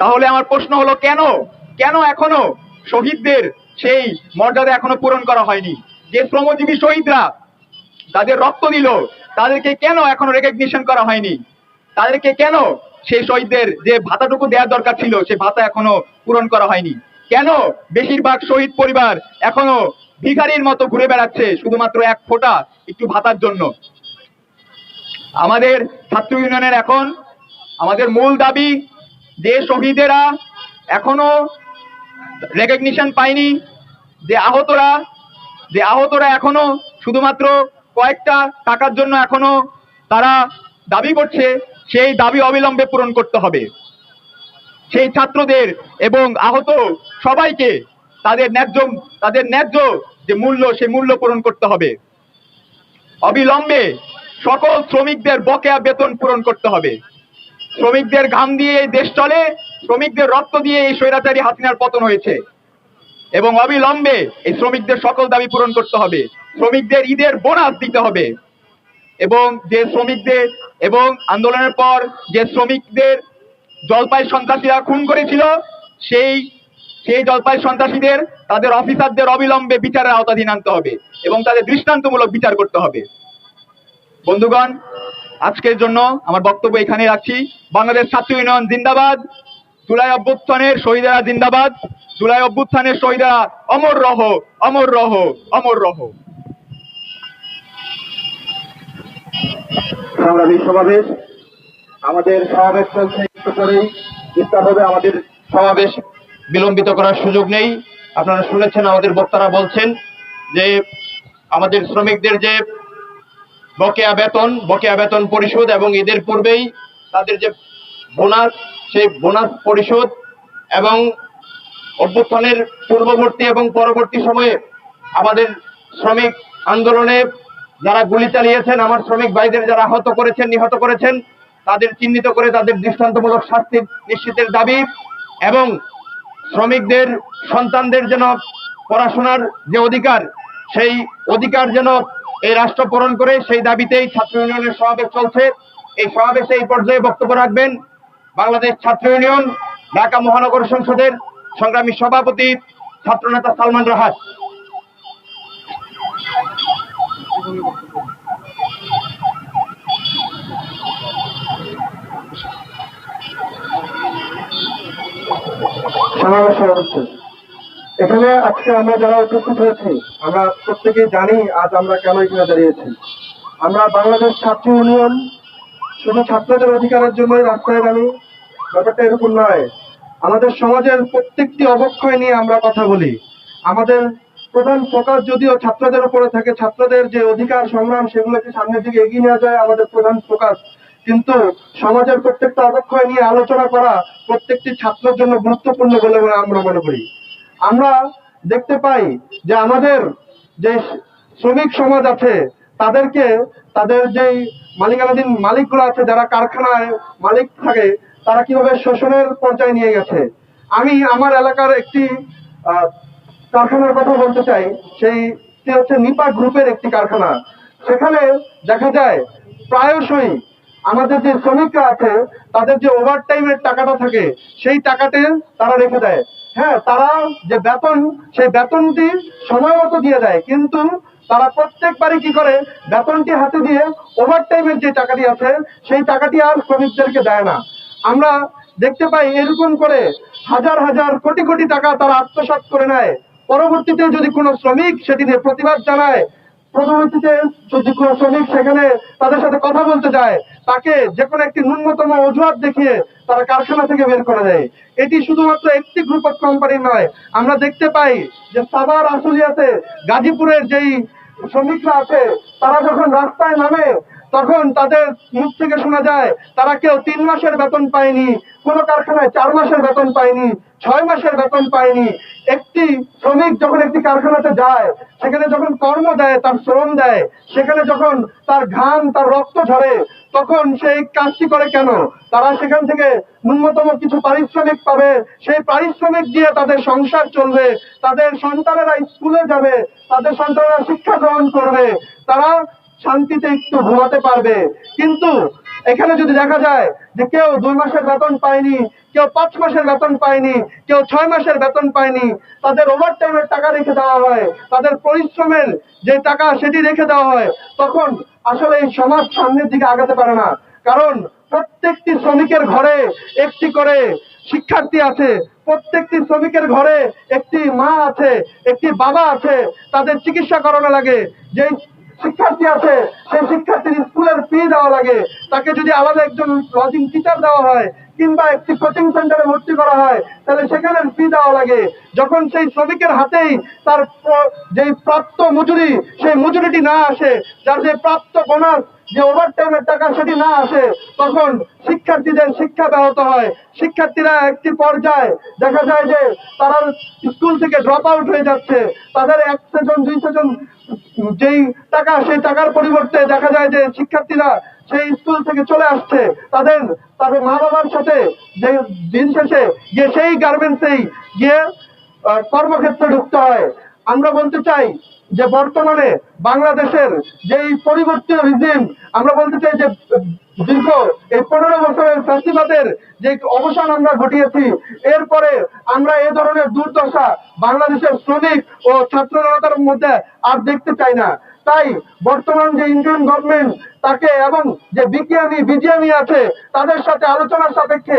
তাহলে আমার প্রশ্ন হলো, কেন? কেন এখনও শহীদদের সেই মর্যাদা এখনও পূরণ করা হয়নি? যে শ্রমজীবী শহীদরা তাদের রক্ত দিল, তাদেরকে কেন এখনও রেকগনিশন করা হয়নি? তাদেরকে কেন সেই শহীদদের যে ভাতাটুকু দেওয়ার দরকার ছিল সেই ভাতা এখনও পূরণ করা হয়নি? কেন বেশিরভাগ শহীদ পরিবার এখনও ভিখারির মতো ঘুরে বেড়াচ্ছে শুধুমাত্র এক ফোঁটা একটু ভাতার জন্য? আমাদের ছাত্র ইউনিয়নের এখন আমাদের মূল দাবি যে শহীদেরা এখনও রেকগনিশন পায়নি, যে আহতরা যে আহতরা এখনও শুধুমাত্র কয়েকটা টাকার জন্য এখনও তারা দাবি করছে, সেই দাবি অবিলম্বে পূরণ করতে হবে। সেই ছাত্রদের এবং আহত সবাইকে তাদের ন্যায্য তাদের ন্যায্য যে মূল্য সেই মূল্য পূরণ করতে হবে। অবিলম্বে সকল শ্রমিকদের বকেয়া বেতন পূরণ করতে হবে। শ্রমিকদের ঘাম দিয়ে এই দেশ চলে, শ্রমিকদের রক্ত দিয়ে এই স্বৈরাচারী হাসিনার পতন হয়েছে। এবং অবিলম্বে এই শ্রমিকদের সকল দাবি পূরণ করতে হবে। শ্রমিকদের ঈদের বোনাস দিতে হবে। এবং যে শ্রমিকদের এবং আন্দোলনের পর যে শ্রমিকদের জলপাই সন্ত্রাসীরা খুন করেছিল, সেই সেই জলপাই সন্ত্রাসীদের তাদের অফিসারদের অবিলম্বে বিচারের আওতাধীন আনতে হবে এবং তাদের দৃষ্টান্তমূলক বিচার করতে হবে। বন্ধুগণ আজকের জন্য আমার বক্তব্য এখানে রাখছি। বাংলাদেশ ছাত্র ইউনিয়ন জিন্দাবাদ। জুলাই অভ্যুত্থানের শহীদেরা জিন্দাবাদ। জুলাই অভ্যুত্থানের শহীদেরা অমর রহ অমর রহ অমর রহ। সংগ্রামী সমাবেশ, আমাদের সমাবেশ চলছে একটু আমাদের সমাবেশ বিলম্বিত করার সুযোগ নেই। আপনারা শুনেছেন আমাদের বক্তারা বলছেন যে আমাদের শ্রমিকদের যে বকেয়া বেতন বকেয়া বেতন পরিশোধ এবং ঈদের পূর্বেই তাদের যে বোনাস, সেই বোনাস পরিশোধ এবং অভ্যুত্থানের পূর্ববর্তী এবং পরবর্তী সময়ে আমাদের শ্রমিক আন্দোলনে যারা গুলি চালিয়েছেন, আমার শ্রমিক ভাইদের যারা আহত করেছেন, নিহত করেছেন, তাদের চিহ্নিত করে তাদের দৃষ্টান্তমূলক শাস্তি নিশ্চিতের দাবি এবং শ্রমিকদের, সন্তানদের যেন পড়াশোনার যে অধিকার, সেই অধিকার যেন এই রাষ্ট্র পূরণ করে সেই দাবিতেই ছাত্র ইউনিয়নের সমাবেশ চলছে। এই সমাবেশে এই পর্যায়ে বক্তব্য রাখবেন বাংলাদেশ ছাত্র ইউনিয়ন, ঢাকা মহানগর সংসদের সংগ্রামী সভাপতি ছাত্রনেতা সালমান রাহাত। সমাবেশ হচ্ছে এখানে আজকে আমরা যারা উপস্থিত হয়েছি, আমরা প্রত্যেকেই জানি আজ আমরা কেন এখানে দাঁড়িয়েছি। আমরা বাংলাদেশ ছাত্র ইউনিয়ন, শুধু ছাত্রদের অধিকারের জন্যই রাস্তায় নামি ব্যাপারটা এরকম নয়। আমাদের সমাজের প্রত্যেকটি অবক্ষয় নিয়ে আমরা কথা বলি। আমাদের প্রধান ফোকাস যদিও ছাত্রদের উপরে থাকে, ছাত্রদের যে অধিকার, সংগ্রাম সেগুলোকে সামনের দিকে এগিয়ে নেওয়া যায় আমাদের প্রধান ফোকাস কিন্তু সমাজের প্রত্যেকটা অবক্ষয় নিয়ে আলোচনা করা প্রত্যেকটি ছাত্রের জন্য গুরুত্বপূর্ণ বলে আমরা মনে করি। আমরা দেখতে পাই যে আমাদের যে শ্রমিক সমাজ আছে, তাদেরকে তাদের যেই মালিকানাধীন মালিকগুলো আছে, যারা কারখানায় মালিক থাকে, তারা কীভাবে শোষণের পর্যায়ে নিয়ে গেছে? আমি আমার এলাকার একটি কারখানার কথা বলতে চাই। সেই হচ্ছে নিপা গ্রুপের একটি কারখানা। সেখানে দেখা যায়, প্রায়শই আমাদের যে শ্রমিকরা আছে, তাদের যে ওভার টাইমের টাকাটা থাকে, সেই টাকাতে তারা রেখে দেয়। হ্যাঁ তারা যে বেতন, সেই বেতনটি সময় মতো দিয়ে দেয়। কিন্তু তারা প্রত্যেকবারই কি করে? বেতনটি হাতে দিয়ে ওভার টাইমের যে টাকাটি আছে, সেই টাকাটি আর শ্রমিকদেরকে দেয় না। আমরা দেখতে পাই এরকম করে হাজার হাজার কোটি কোটি টাকা তারা আত্মসাৎ করে নেয়। পরবর্তীতে যদি কোনো শ্রমিক সেটি নিয়ে প্রতিবাদ জানায় পরবর্তীতে যদি কোনো শ্রমিক সেখানে তাদের সাথে কথা বলতে যায়, তাকে যে কোনো একটি ন্যূনতম অজুহাত দেখিয়ে তারা কারখানা থেকে বের করে দেয়। এটি শুধুমাত্র একটি গ্রুপ অফ কোম্পানি নয়। আমরা দেখতে পাই যে সাভার আসুলিয়াতে গাজীপুরের যেই শ্রমিকরা আছে, তারা যখন রাস্তায় নামে তখন তাদের মুখ থেকে শোনা যায়, তারা কেউ তিন মাসের বেতন পায়নি, কোনো কারখানায় চার মাসের বেতন পায়নি, ছয় মাসের বেতন পায়নি। একটি শ্রমিক যখন একটি কারখানাতে যায়, সেখানে যখন কর্ম দেয়, তার শ্রম দেয়, সেখানে যখন তার ঘাম, তার রক্ত ঝরে, তখন সেই কাজটি করে কেন? তারা সেখান থেকে ন্যূনতম কিছু পারিশ্রমিক পাবে। সেই পারিশ্রমিক দিয়ে তাদের সংসার চলবে, তাদের সন্তানেরা স্কুলে যাবে, তাদের সন্তানেরা শিক্ষা গ্রহণ করবে। তারা শান্তিতে একটু ঘুমাতে পারবে। কিন্তু এখানে যদি দেখা যায় যে কেউ দুই মাসের বেতন পায়নি, কেউ পাঁচ মাসের বেতন পায়নি, কেউ ছয় মাসের বেতন পায়নি, তাদের ওভার টাইমের টাকা রেখে দেওয়া হয়, তাদের পরিশ্রমের যে টাকা সেটি রেখে দেওয়া হয়, তখন আসলে এই সমাজ সামনের দিকে আগাতে পারে না। কারণ প্রত্যেকটি শ্রমিকের ঘরে একটি করে শিক্ষার্থী আছে, প্রত্যেকটি শ্রমিকের ঘরে একটি মা আছে, একটি বাবা আছে, তাদের চিকিৎসা করানো লাগে। যেই শিক্ষার্থী আছে, সেই শিক্ষার্থীর স্কুলের ফি দেওয়া লাগে। তাকে যদি আলাদা একজন লজিং টিচার দেওয়া হয়, কিংবা একটি কোচিং সেন্টারে ভর্তি করা হয়, তাহলে সেখানে ফি দেওয়া লাগে। যখন সেই শ্রমিকের হাতেই তার যে প্রাপ্ত মজুরি, সেই মজুরিটি না আসে, যার যে প্রাপ্ত বোনাস যে ওভার টাইমের টাকা সেটি না আসে, তখন শিক্ষার্থীদের শিক্ষা ব্যাহত হয়। শিক্ষার্থীরা একটি পর্যায়ে দেখা যায় যে তারা স্কুল থেকে ড্রপ আউট হয়ে যাচ্ছে। তাদের এক সেশন দুই সেশন যেই টাকা, সেই টাকার পরিবর্তে দেখা যায় যে শিক্ষার্থীরা সেই স্কুল থেকে চলে আসছে। তাদের তাদের মা বাবার সাথে যে দিন শেষে গিয়ে সেই গার্মেন্টসেই গিয়ে কর্মক্ষেত্রে ঢুকতে হয়। আমরা বলতে চাই যে বর্তমানে বাংলাদেশের যেই পরিবর্তিত রিজিম আমরা বলতে চাই যে, দীর্ঘ এই পনেরো বছরের ফ্যাসিবাদের যে অবসান আমরা ঘটিয়েছি, এরপরে আমরা এ ধরনের দুর্দশা বাংলাদেশের শ্রমিক ও ছাত্র জনতার মধ্যে আর দেখতে চাই না। তাই বর্তমান যে ইন্ডিয়ান গভর্নমেন্ট তাকে এবং যে বিকিয়ানি বিজিয়ানি আছে, তাদের সাথে আলোচনার সাপেক্ষে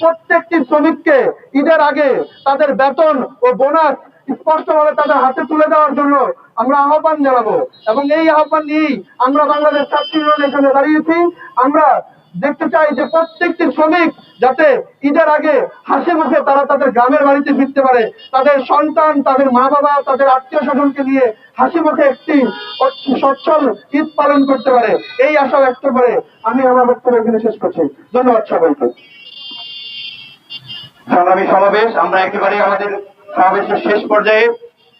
প্রত্যেকটি শ্রমিককে ঈদের আগে তাদের বেতন ও বোনাস স্পষ্টভাবে তাদের হাতে তুলে দেওয়ার জন্য আমরা আহ্বান জানাব এবং এই আহ্বান নিয়েই আমরা বাংলাদেশ ছাত্রী এখানে দাঁড়িয়েছি। আমরা দেখতে চাই যে প্রত্যেকটি শ্রমিক যাতে ঈদের আগে হাসি মুখে তারা তাদের গ্রামের বাড়িতে ফিরতে পারে। তাদের সন্তান, তাদের মা বাবা তাদের আত্মীয় স্বজনকে নিয়ে হাসি মুখে একটি সচ্ছল ঈদ পালন করতে পারে। এই আশা ব্যক্ত করে আমি আমার বক্তব্য এখানে শেষ করছি। ধন্যবাদ সবাইকে। সংগ্রামী সমাবেশ, আমরা একেবারে আমাদের সমাবেশের শেষ পর্যায়ে,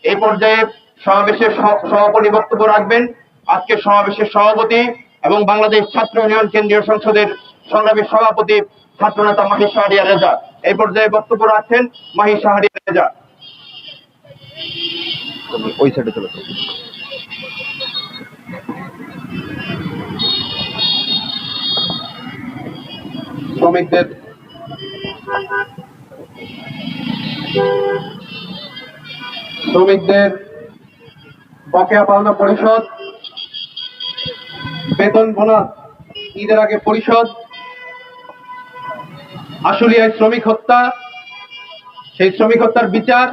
এই পর্যায়ে সমাবেশের সভাপতি বক্তব্য রাখবেন। আজকে সমাবেশের সভাপতি এবং বাংলাদেশ ছাত্র ইউনিয়ন কেন্দ্রীয় সংসদের সংগ্রামী সভাপতি ছাত্রনেতা মাহি শাহরিয়া রেজা। এই পর্যায়ে বক্তব্য রাখছেন মাহি শাহরিয়া রেজা। ওই সাইডে চলে শ্রমিকদের শ্রমিকদের বকেয়া পাওনা পরিশোধ বেতন বোনাস ঈদের আগে পরিশোধ আশুলিয়ায় শ্রমিক হত্যা, সেই শ্রমিক হত্যার বিচার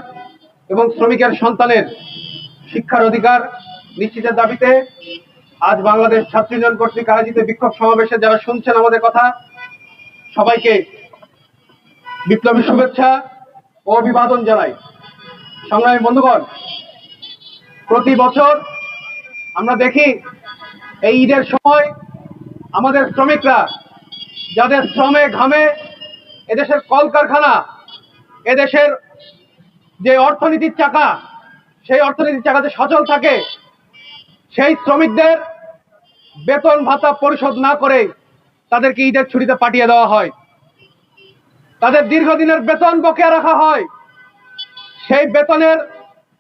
এবং শ্রমিকের সন্তানের শিক্ষার অধিকার নিশ্চিতের দাবিতে আজ বাংলাদেশ ছাত্র ইউনিয়ন কর্তৃক আয়োজিত বিক্ষোভ সমাবেশে যারা শুনছেন আমাদের কথা, সবাইকে বিপ্লবী শুভেচ্ছা ও অভিবাদন জানাই। সংগ্রামী বন্ধুগণ প্রতি বছর আমরা দেখি এই ঈদের সময় আমাদের শ্রমিকরা, যাদের শ্রমে ঘামে, এদেশের কলকারখানা, এদেশের যে অর্থনীতির চাকা, সেই অর্থনীতির চাকাতে সচল থাকে, সেই শ্রমিকদের বেতন ভাতা পরিশোধ না করে তাদেরকে ঈদের ছুটিতে পাঠিয়ে দেওয়া হয়। তাদের দীর্ঘদিনের বেতন বকেয়া রাখা হয়। সেই বেতনের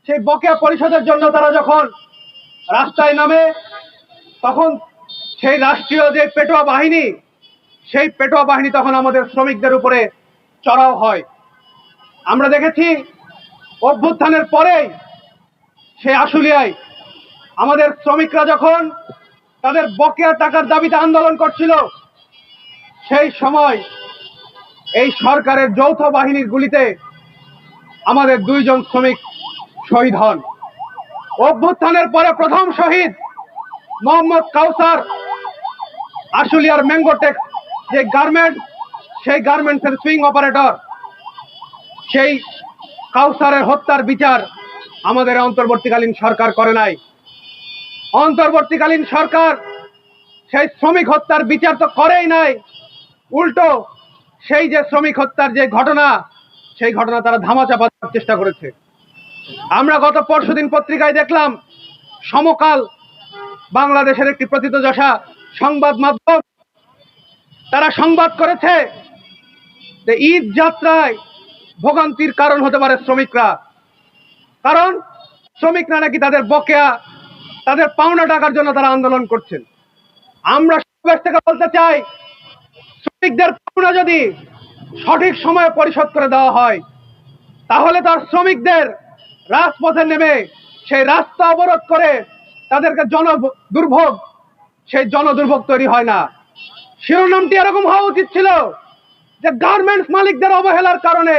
সেই বকেয়া পরিশোধের জন্য তারা যখন রাস্তায় নামে, তখন সেই রাষ্ট্রীয় যে পেটোয়া বাহিনী, সেই পেটোয়া বাহিনী তখন আমাদের শ্রমিকদের উপরে চড়াও হয়। আমরা দেখেছি, অভ্যুত্থানের পরেই সেই আশুলিয়ায় আমাদের শ্রমিকরা যখন তাদের বকেয়া টাকার দাবিতে আন্দোলন করছিল, সেই সময় এই সরকারের যৌথ বাহিনীর গুলিতে আমাদের দুইজন শ্রমিক শহীদ হন। অভ্যুত্থানের পরে প্রথম শহীদ মোহাম্মদ কাউসার আশুলিয়ার ম্যাঙ্গোটেক যে গার্মেন্ট, সেই গার্মেন্টসের সুইং অপারেটর। সেই কাউসারের হত্যার বিচার আমাদের অন্তর্বর্তীকালীন সরকার করে নাই। অন্তর্বর্তীকালীন সরকার সেই শ্রমিক হত্যার বিচার তো করেই নাই। উল্টো, সেই যে শ্রমিক হত্যার যে ঘটনা, সেই ঘটনা তারা ধামাচাপা চেষ্টা করেছে। আমরা গত পরশুদিন পত্রিকায় দেখলাম, সমকাল বাংলাদেশের একটি প্রথিতযশা সংবাদ মাধ্যম, তারা সংবাদ করেছে যে ঈদ যাত্রায় ভোগান্তির কারণ হতে পারে শ্রমিকরা। কারণ শ্রমিকরা নাকি তাদের বকেয়া, তাদের পাওনা টাকার জন্য তারা আন্দোলন করছেন। আমরা সমাবেশ থেকে বলতে চাই, শ্রমিকদের পাওনা যদি সঠিক সময়ে পরিশোধ করে দেওয়া হয়, তাহলে তার শ্রমিকদের রাজপথে নেমে সেই রাস্তা অবরোধ করে তাদেরকে জন দুর্ভোগ সেই জন দুর্ভোগ তৈরি হয় না। শিরোনামটি এরকম হওয়া উচিত ছিল যে গার্মেন্টস মালিকদের অবহেলার কারণে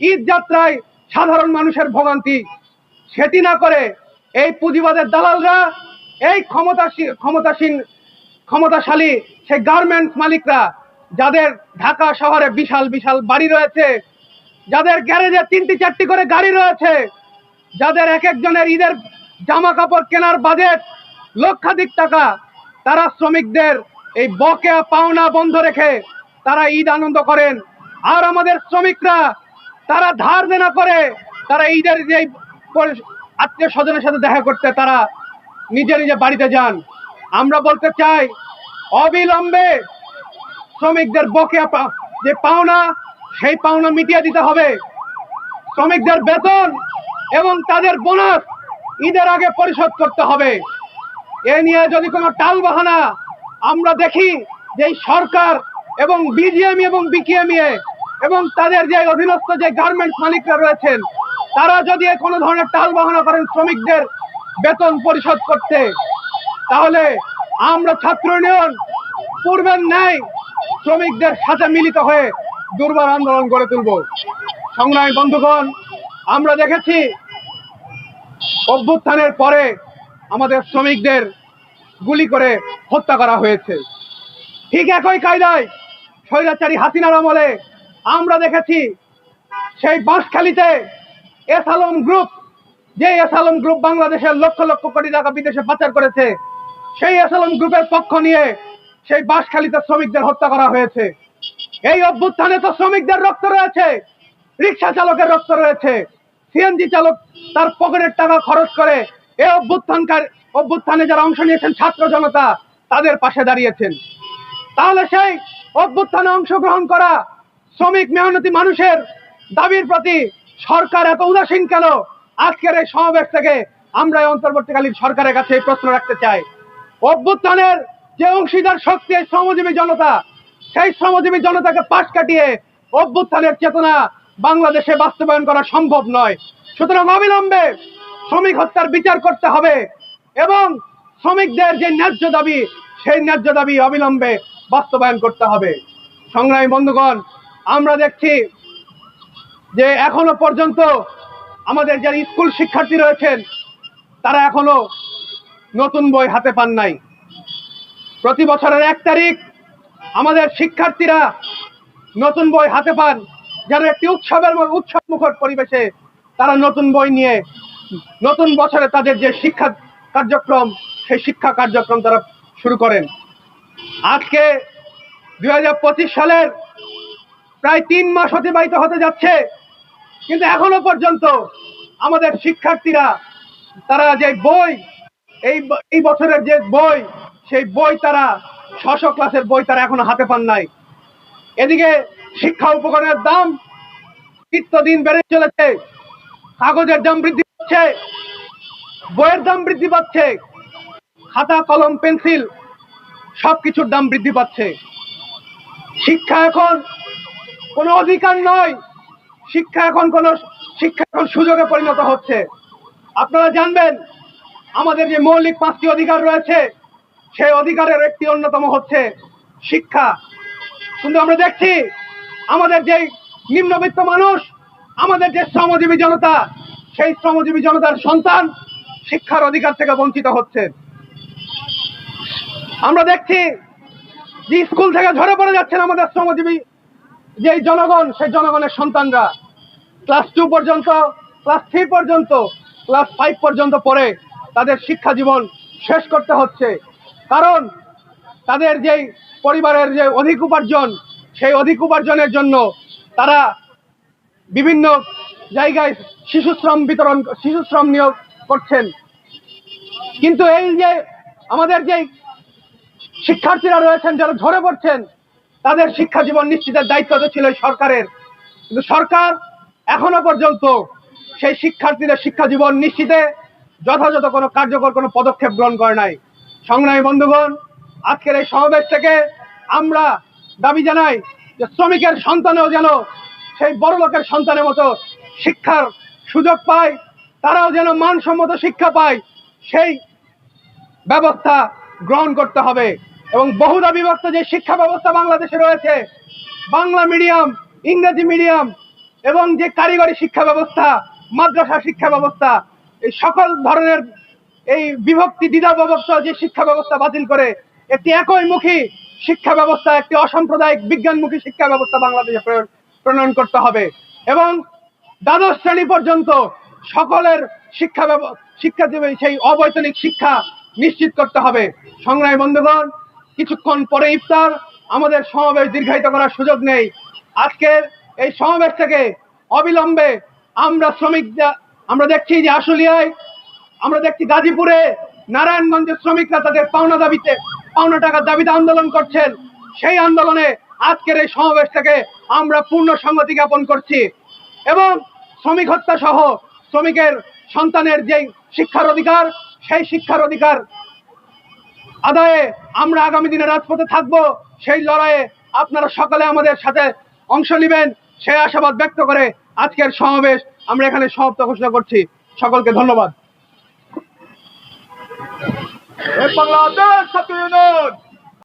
ঈদ যাত্রায় সাধারণ মানুষের ভোগান্তি। সেটি না করে এই পুঁজিবাদের দালালরা, এই ক্ষমতাসীন ক্ষমতাসীন, ক্ষমতাশালী সেই গার্মেন্টস মালিকরা, যাদের ঢাকা শহরে বিশাল বিশাল বাড়ি রয়েছে, যাদের গ্যারেজে তিনটি, চারটি করে গাড়ি রয়েছে যাদের এক একজনের ঈদের জামা কাপড় কেনার বাজেট লক্ষাধিক টাকা, তারা শ্রমিকদের এই বকেয়া পাওনা বন্ধ রেখে তারা ঈদ আনন্দ করেন। আর আমাদের শ্রমিকরা, তারা ধার দেনা করে তারা ঈদের যে আত্মীয় স্বজনের সাথে দেখা করতে তারা নিজে নিজে বাড়িতে যান। আমরা বলতে চাই, অবিলম্বে শ্রমিকদের বকেয়া যে পাওনা, সেই পাওনা মিটিয়ে দিতে হবে। শ্রমিকদের বেতন এবং তাদের বোনাস ঈদের আগে পরিশোধ করতে হবে। এ নিয়ে যদি কোনো টাল বাহানা আমরা দেখি যে সরকার এবং বিজিএমই এবং বিকিএমইএ এবং তাদের যে অধীনস্থ যে গার্মেন্টস মালিকরা রয়েছেন, তারা যদি কোনো ধরনের টাল বাহানা করেন শ্রমিকদের বেতন পরিশোধ করতে, তাহলে আমরা ছাত্র ইউনিয়ন পূর্বের ন্যায় শ্রমিকদের সাথে মিলিত হয়ে দুর্বার আন্দোলন গড়ে তুলব। সংগ্রামী বন্ধুগণ আমরা দেখেছি অভ্যুত্থানের পরে আমাদের শ্রমিকদের গুলি করে হত্যা করা হয়েছে। ঠিক একই কায়দায় স্বৈরাচারী হাসিনার আমলে আমরা দেখেছি সেই বাঁশখালিতে এস আলম গ্রুপ, যে এস আলম গ্রুপ বাংলাদেশের লক্ষ লক্ষ কোটি টাকা বিদেশে পাচার করেছে, সেই এস আলম গ্রুপের পক্ষ নিয়ে সেই বাঁশখালিতে শ্রমিকদের হত্যা করা হয়েছে। এই অভ্যুত্থানে তো শ্রমিকদের রক্ত রয়েছে, রিক্সা চালকের রক্ত রয়েছে। সিএনজি চালক তার পকেটের টাকা খরচ করে এই অভ্যুত্থানকার অভ্যুত্থানে যারা অংশ নিয়েছেন ছাত্র জনতা, তাদের পাশে দাঁড়িয়েছেন। তাহলে সেই অভ্যুত্থানে অংশগ্রহণ করা শ্রমিক মেহনতি মানুষের দাবির প্রতি সরকার এত উদাসীন কেন? আজকের এই সমাবেশ থেকে আমরা এই অন্তর্বর্তীকালীন সরকারের কাছে এই প্রশ্ন রাখতে চাই। অভ্যুত্থানের যে অংশীদার শক্তি এই শ্রমজীবী জনতা, সেই শ্রমজীবী জনতাকে পাশ কাটিয়ে অভ্যুত্থানের চেতনা বাংলাদেশে বাস্তবায়ন করা সম্ভব নয়। সুতরাং অবিলম্বে শ্রমিক হত্যার বিচার করতে হবে এবং শ্রমিকদের যে ন্যায্য দাবি, সেই ন্যায্য দাবি অবিলম্বে বাস্তবায়ন করতে হবে। সংগ্রামী বন্ধুগণ, আমরা দেখছি যে এখনও পর্যন্ত আমাদের যারা স্কুল শিক্ষার্থী রয়েছেন, তারা এখনও নতুন বই হাতে পান নাই। প্রতি বছরের এক তারিখ আমাদের শিক্ষার্থীরা নতুন বই হাতে পান। যেন একটি উৎসবের উৎসব মুখর পরিবেশে তারা নতুন বই নিয়ে, নতুন বছরে তাদের যে শিক্ষা কার্যক্রম, সেই শিক্ষা কার্যক্রম তারা শুরু করেন। আজকে দুই হাজার পঁচিশ সালের প্রায় তিন মাস অতিবাহিত হতে যাচ্ছে, কিন্তু এখনও পর্যন্ত আমাদের শিক্ষার্থীরা, তারা যে বই, এই এই বছরের যে বই, সেই বই তারা ষষ্ঠ ক্লাসের বই তারা এখনও হাতে পান নাই। এদিকে শিক্ষা উপকরণের দাম নিত্যদিন বেড়ে চলেছে। কাগজের দাম বৃদ্ধি পাচ্ছে, বইয়ের দাম বৃদ্ধি পাচ্ছে, খাতা, কলম, পেন্সিল সবকিছুর দাম বৃদ্ধি পাচ্ছে। শিক্ষা এখন কোনো অধিকার নয়। শিক্ষা এখন কোনো শিক্ষা এখন সুযোগে পরিণত হচ্ছে। আপনারা জানবেন, আমাদের যে মৌলিক পাঁচটি অধিকার রয়েছে, সেই অধিকারের একটি অন্যতম হচ্ছে শিক্ষা। কিন্তু আমরা দেখছি আমাদের যে নিম্নবিত্ত মানুষ, আমাদের যে শ্রমজীবী জনতা, সেই শ্রমজীবী জনতার সন্তান শিক্ষার অধিকার থেকে বঞ্চিত হচ্ছে। আমরা দেখছি যে স্কুল থেকে ঝরে পড়ে যাচ্ছেন আমাদের শ্রমজীবী, যে জনগণ, সেই জনগণের সন্তানরা। ক্লাস টু পর্যন্ত, ক্লাস থ্রি পর্যন্ত, ক্লাস ফাইভ পর্যন্ত পড়ে তাদের শিক্ষা জীবন শেষ করতে হচ্ছে। কারণ তাদের যেই পরিবারের যে অধিক উপার্জন সেই অধিক উপার্জনের জন্য তারা বিভিন্ন জায়গায় শিশু শ্রম বিতরণ শিশু শ্রম নিয়োগ করছেন। কিন্তু এই যে আমাদের যে শিক্ষার্থীরা রয়েছেন, যারা ঝরে পড়ছেন, তাদের শিক্ষা জীবন নিশ্চিতের দায়িত্ব তো ছিল সরকারের। কিন্তু সরকার এখনও পর্যন্ত সেই শিক্ষার্থীদের শিক্ষা জীবন নিশ্চিতে যথাযথ কোনো কার্যকর কোনো পদক্ষেপ গ্রহণ করে নাই। সংগ্রামী বন্ধুগণ, আজকের এই সমাবেশ থেকে আমরা দাবি জানাই যে শ্রমিকের সন্তানেও যেন সেই বড় লোকের সন্তানের মতো শিক্ষার সুযোগ পায়, তারাও যেন মানসম্মত শিক্ষা পায়, সেই ব্যবস্থা গ্রহণ করতে হবে। এবং বহুদা বিভক্ত যে শিক্ষা ব্যবস্থা বাংলাদেশে রয়েছে, বাংলা মিডিয়াম, ইংরেজি মিডিয়াম এবং যে কারিগরি শিক্ষা ব্যবস্থা, মাদ্রাসা শিক্ষা ব্যবস্থা, এই সকল ধরনের এই বিভক্তি দ্বিধা বিভক্ত যে শিক্ষা ব্যবস্থা বাতিল করে, একটি একইমুখী শিক্ষা ব্যবস্থা একটি অসাম্প্রদায়িক বিজ্ঞানমুখী শিক্ষা ব্যবস্থা বাংলাদেশে প্রণয়ন করতে হবে। এবং দ্বাদশ শ্রেণি পর্যন্ত সকলের শিক্ষা শিক্ষা দেবে সেই অবৈতনিক শিক্ষা নিশ্চিত করতে হবে। সংগ্রামী বন্ধুগণ, কিছুক্ষণ পরে ইফতার। আমাদের সমাবেশ দীর্ঘায়িত করার সুযোগ নেই। আজকের এই সমাবেশ থেকে অবিলম্বে আমরা শ্রমিক আমরা দেখছি যে আশুলিয়ায়, আমরা দেখছি গাজীপুরে নারায়ণগঞ্জের শ্রমিকরা তাদের পাওনা দাবিতে পাওনা টাকার দাবিতে আন্দোলন করছেন। সেই আন্দোলনে আজকের এই সমাবেশ থেকে আমরা পূর্ণ সংগতি জ্ঞাপন করছি এবং শ্রমিক হত্যা সহ শ্রমিকের সন্তানের যে শিক্ষার অধিকার, সেই শিক্ষার অধিকার আদায়ে আমরা আগামী দিনে রাজপথে থাকব। সেই লড়াইয়ে আপনারা সকলে আমাদের সাথে অংশ নেবেন। সেই আশাবাদ ব্যক্ত করে আজকের সমাবেশ আমরা এখানে সমাপ্ত ঘোষণা করছি। সকলকে ধন্যবাদ। বাংলাদেশ ছাত্র ইউনিয়ন